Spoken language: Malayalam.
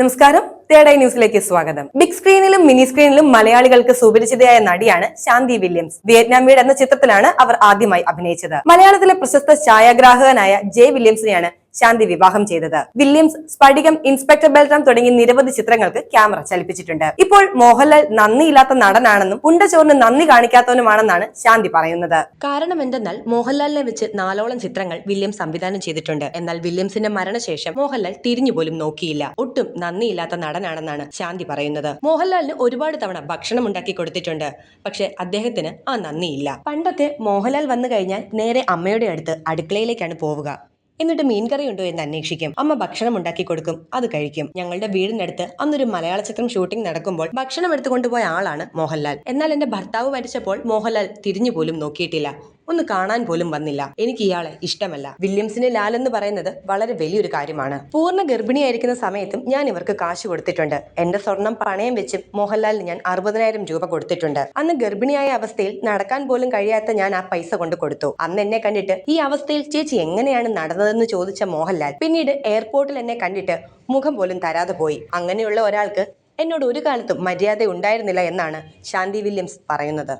നമസ്കാരം. തേർഡ് ന്യൂസിലേക്ക് സ്വാഗതം. ബിഗ് സ്ക്രീനിലും മിനി സ്ക്രീനിലും മലയാളികൾക്ക് സുപരിചിതയായ നടിയാണ് ശാന്തി വില്യംസ്. വിയറ്റ്നാം വീട് എന്ന ചിത്രത്തിലാണ് അവർ ആദ്യമായി അഭിനയിച്ചത്. മലയാളത്തിലെ പ്രശസ്ത ഛായാഗ്രാഹകനായ ജെ വില്യംസിനെയാണ് ശാന്തി വിവാഹം ചെയ്തത്. വില്യംസ് സ്ഫടികം ഇൻസ്പെക്ടർ ബെൽറാം തുടങ്ങി നിരവധി ചിത്രങ്ങൾക്ക് ക്യാമറ ചലിപ്പിച്ചിട്ടുണ്ട്. ഇപ്പോൾ മോഹൻലാൽ നന്ദിയില്ലാത്ത നടനാണെന്നും ഉണ്ടച്ചോറിന് നന്ദി കാണിക്കാത്തവനുമാണെന്നാണ് ശാന്തി പറയുന്നത്. കാരണം എന്തെന്നാൽ മോഹൻലാലിനെ വെച്ച് നാലോളം ചിത്രങ്ങൾ വില്യംസ് സംവിധാനം ചെയ്തിട്ടുണ്ട്. എന്നാൽ വില്യംസിന്റെ മരണശേഷം മോഹൻലാൽ തിരിഞ്ഞുപോലും നോക്കിയില്ല. ഒട്ടും നന്ദിയില്ലാത്ത നടനാണെന്നാണ് ശാന്തി പറയുന്നത്. മോഹൻലാലിന് ഒരുപാട് തവണ ഭക്ഷണം ഉണ്ടാക്കി കൊടുത്തിട്ടുണ്ട്. പക്ഷെ അദ്ദേഹത്തിന് ആ നന്ദിയില്ല. പണ്ടൊക്കെ മോഹൻലാൽ വന്നു കഴിഞ്ഞാൽ നേരെ അമ്മയുടെ അടുത്ത് അടുക്കളയിലേക്കാണ് പോവുക. എന്നിട്ട് മീൻകറി ഉണ്ടോ എന്ന് അന്വേഷിക്കും. അമ്മ ഭക്ഷണം ഉണ്ടാക്കി കൊടുക്കും. അത് കഴിക്കും. ഞങ്ങളുടെ വീടിനടുത്ത് അന്നൊരു മലയാള ചിത്രം ഷൂട്ടിംഗ് നടക്കുമ്പോൾ ഭക്ഷണം എടുത്തുകൊണ്ടുപോയ ആളാണ് മോഹൻലാൽ. എന്നാൽ എന്റെ ഭർത്താവ് മരിച്ചപ്പോൾ മോഹൻലാൽ തിരിഞ്ഞു പോലും നോക്കിയിട്ടില്ല. ഒന്ന് കാണാൻ പോലും വന്നില്ല. എനിക്ക് ഇയാളെ ഇഷ്ടമല്ല. വില്യംസിന് ലാൽ എന്ന് പറയുന്നത് വളരെ വലിയൊരു കാര്യമാണ്. പൂർണ ഗർഭിണിയായിരിക്കുന്ന സമയത്തും ഞാൻ ഇവർക്ക് കാശ് കൊടുത്തിട്ടുണ്ട്. എന്റെ സ്വർണം പണയം വെച്ച് മോഹൻലാലിന് ഞാൻ അറുപതിനായിരം രൂപ കൊടുത്തിട്ടുണ്ട്. അന്ന് ഗർഭിണിയായ അവസ്ഥയിൽ നടക്കാൻ പോലും കഴിയാത്ത ഞാൻ ആ പൈസ കൊണ്ട് കൊടുത്തു. അന്ന് എന്നെ കണ്ടിട്ട് ഈ അവസ്ഥയിൽ ചേച്ചി എങ്ങനെയാണ് നടന്നതെന്ന് ചോദിച്ച മോഹൻലാൽ പിന്നീട് എയർപോർട്ടിൽ എന്നെ കണ്ടിട്ട് മുഖം പോലും തരാതെ പോയി. അങ്ങനെയുള്ള ഒരാൾക്ക് എന്നോട് ഒരു കാലത്തും മര്യാദ ഉണ്ടായിരുന്നില്ല എന്നാണ് ശാന്തി വില്യംസ് പറയുന്നത്.